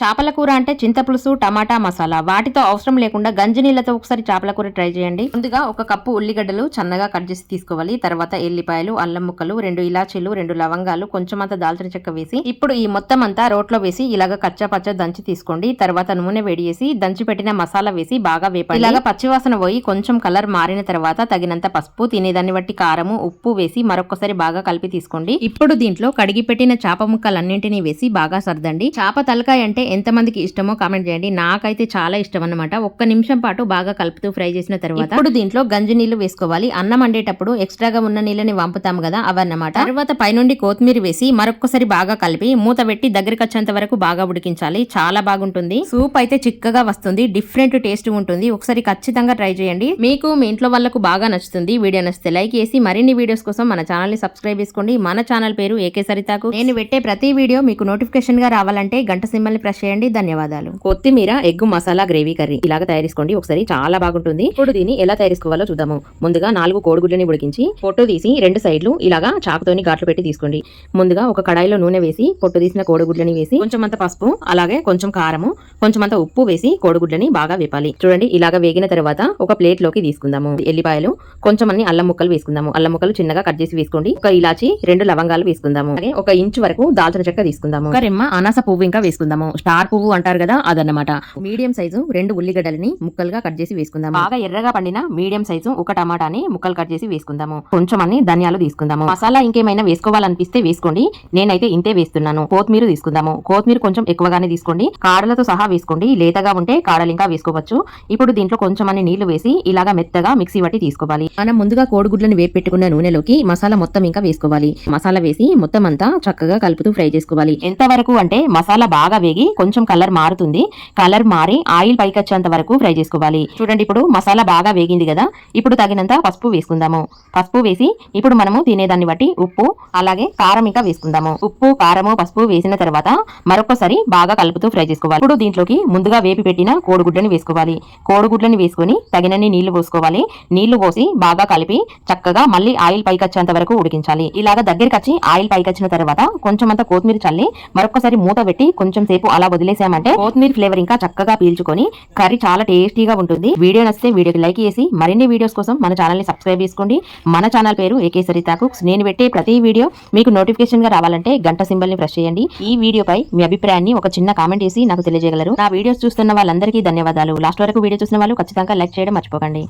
చేపల కూర అంటే చింతపులుసు టమాటా మసాలా. వాటితో అవసరం లేకుండా గంజి నీళ్ళతో ఒకసారి చేపల కూర ట్రై చేయండి. ముందుగా ఒక కప్పు ఉల్లిగడ్డలు సన్నగా కట్ చేసి తీసుకోవాలి. తర్వాత ఎల్లిపాయలు అల్లం ముక్కలు రెండు ఇలాచీలు రెండు లవంగాలు కొంచెం అంత దాల్చిన చెక్క వేసి ఇప్పుడు ఈ మొత్తం అంతా రోట్లో వేసి ఇలాగ కచ్చా పచ్చ దంచి తీసుకోండి. తర్వాత నూనె వేడి చేసి దంచి పెట్టిన మసాలా వేసి బాగా వేపండి. ఇలాగ పచ్చివాసన పోయి కొంచెం కలర్ మారిన తర్వాత తగినంత పసుపు తినేదాన్ని బట్టి కారము ఉప్పు వేసి మరొకసారి బాగా కలిపి తీసుకోండి. ఇప్పుడు దీంట్లో కడిగి పెట్టిన చేప ముక్కలన్నింటినీ వేసి బాగా సర్దండి. చేప తలకాయ అంటే ఎంతమందికి ఇష్టమో కామెంట్ చేయండి. నాకైతే చాలా ఇష్టం అన్నమాట ఒక్క నిమిషం పాటు బాగా కలుపుతూ ఫ్రై చేసిన తర్వాత ఇప్పుడు దీంట్లో గంజి నీళ్ళు వేసుకోవాలి. అన్నం వండేటప్పుడు ఎక్స్ట్రాగా ఉన్న నీళ్ళని వంపుతాము కదా అవన్నమాట. తర్వాత పైనుండి కొత్తిమీర వేసి మరొకసారి బాగా కలిపి మూత పెట్టి దగ్గరికి వచ్చేంత వరకు బాగా ఉడికించాలి. చాలా బాగుంటుంది. సూప్ అయితే చిక్కగా వస్తుంది. డిఫరెంట్ టేస్ట్ ఉంటుంది. ఒకసారి ఖచ్చితంగా ట్రై చేయండి. మీకు మీ ఇంట్లో వాళ్ళకు బాగా నచ్చుతుంది. వీడియో నచ్చితే లైక్ చేసి మరిన్ని వీడియోస్ కోసం మన ఛానల్ని సబ్స్క్రైబ్ చేసుకోండి. మన ఛానల్ పేరు ఏకే సరితాకు. నేను పెట్టే ప్రతి వీడియో మీకు నోటిఫికేషన్గా రావాలంటే గంట సింబల్ని చేయండి. ధన్యవాదాలు. కొత్తిమీర ఎగ్గు మసాలా గ్రేవీ కర్రీ ఇలాగ తయారు చేసుకోండి. ఒకసారి చాలా బాగుంటుంది. ఇప్పుడు దీన్ని ఎలా తయారు చేసుకోవాలో చూద్దాము. ముందుగా నాలుగు కోడిగుడ్లని ఉడికించి పొట్టు తీసి రెండు సైడ్లు ఇలాగా చాకుతోని ఘాట్లు పెట్టి తీసుకోండి. ముందుగా ఒక కడాయిలో నూనె వేసి పొట్టు తీసిన కోడిగుడ్లని వేసి కొంచెం అంత పసుపు అలాగే కొంచెం కారము కొంచెం అంత ఉప్పు వేసి కోడిగుడ్లని బాగా వేపాలి. చూడండి ఇలాగ వేగిన తర్వాత ఒక ప్లేట్లోకి తీసుకుందాము. ఎల్లిపాయలు కొంచెం అన్ని అల్లం ముక్కలు వేసుకుందాము. అల్లం ముక్కలు చిన్నగా కట్ చేసి వేసుకోండి. ఒక ఇలాచి రెండు లవంగాలు వేసుకుందాము. అలాగే ఒక ఇంచు వరకు దాల్చిన చెక్క తీసుకుందాము. ఒక రెమ్మ అనాస పువ్వు ఇంకా వేసుకుందాము. స్టార్ పువ్వు అంటారు కదా అదన్నమాట. మీడియం సైజు రెండు ఉల్లిగడ్డలని ముక్కలుగా కట్ చేసి వేసుకుందాము. బాగా ఎర్రగా పండిన మీడియం సైజు ఒక టమాటాని ముక్కలు కట్ చేసి వేసుకుందాము. కొంచెం అన్ని ధనియాలు తీసుకుందాము. మసాలా ఇంకేమైనా వేసుకోవాలనిపిస్తే వేసుకోండి. నేనైతే ఇంతే వేస్తున్నాను. కొత్తిమీర తీసుకుందాము. కొత్తిమీర కొంచెం ఎక్కువగానే తీసుకోండి. కాడలతో సహా వేసుకోండి. లేతగా ఉంటే కాడలు ఇంకా వేసుకోవచ్చు. ఇప్పుడు దీంట్లో కొంచెం అన్ని నీళ్ళు వేసి ఇలాగా మెత్తగా మిక్సీ పట్టి తీసుకోవాలి. మనం ముందుగా కోడిగుడ్లను వేపి పెట్టుకున్న నూనెలోకి మసాలా మొత్తం ఇంకా వేసుకోవాలి. మసాలా వేసి మొత్తం అంతా చక్కగా కలుపుతూ ఫ్రై చేసుకోవాలి. ఎంత వరకు అంటే మసాలా బాగా వేగి కొంచెం కలర్ మారుతుంది. కలర్ మారి ఆయిల్ పైకి వచ్చేంత వరకు ఫ్రై చేసుకోవాలి. చూడండి ఇప్పుడు మసాలా బాగా వేగింది కదా. ఇప్పుడు తగినంత పసుపు వేసుకుందాము. పసుపు వేసి ఇప్పుడు మనము తినేదాన్ని బట్టి ఉప్పు అలాగే కారం ఇంకా వేసుకుందాము. ఉప్పు కారము పసుపు వేసిన తర్వాత మరొకసారి బాగా కలుపుతూ ఫ్రై చేసుకోవాలి. ఇప్పుడు దీంట్లోకి ముందుగా వేపి పెట్టిన కోడిగుడ్లని వేసుకోవాలి. కోడిగుడ్లని వేసుకొని తగినన్ని నీళ్ళు పోసుకోవాలి. నీళ్ళు పోసి బాగా కలిపి చక్కగా మళ్ళీ ఆయిల్ పైకి వచ్చేంత వరకు ఉడికించాలి. ఇలాగా దగ్గరికి వచ్చి ఆయిల్ పైకి వచ్చిన తర్వాత కొంచెం అంత కొత్తిమీర చల్లి మరొకసారి మూత పెట్టి కొంచెం సేపు అలా వదిలేసామంటే కొత్తిమీర ఫ్లేవర్ ఇంకా చక్కగా పీల్చుకొని కర్రీ చాలా టేస్టీగా ఉంటుంది. వీడియో నచ్చితే వీడియోకి లైక్ చేసి మరిన్ని వీడియోస్ కోసం మన ఛానల్ని సబ్స్క్రైబ్ చేసుకోండి. మన ఛానల్ పేరు ఏకే సరితా కుక్స్. నేను పెట్టే ప్రతి వీడియో మీకు నోటిఫికేషన్గా రావాలంటే గంట సింబల్ని ప్రెస్ చేయండి. ఈ వీడియోపై మీ అభిప్రాయాన్ని ఒక చిన్న కామెంట్ చేసి నాకు తెలియజేయగలరు. నా వీడియోస్ చూస్తున్న వాళ్ళందరికీ ధన్యవాదాలు. లాస్ట్ వరకు వీడియో చూసిన వాళ్ళు ఖచ్చితంగా లైక్ చేయడం మర్చిపోకండి.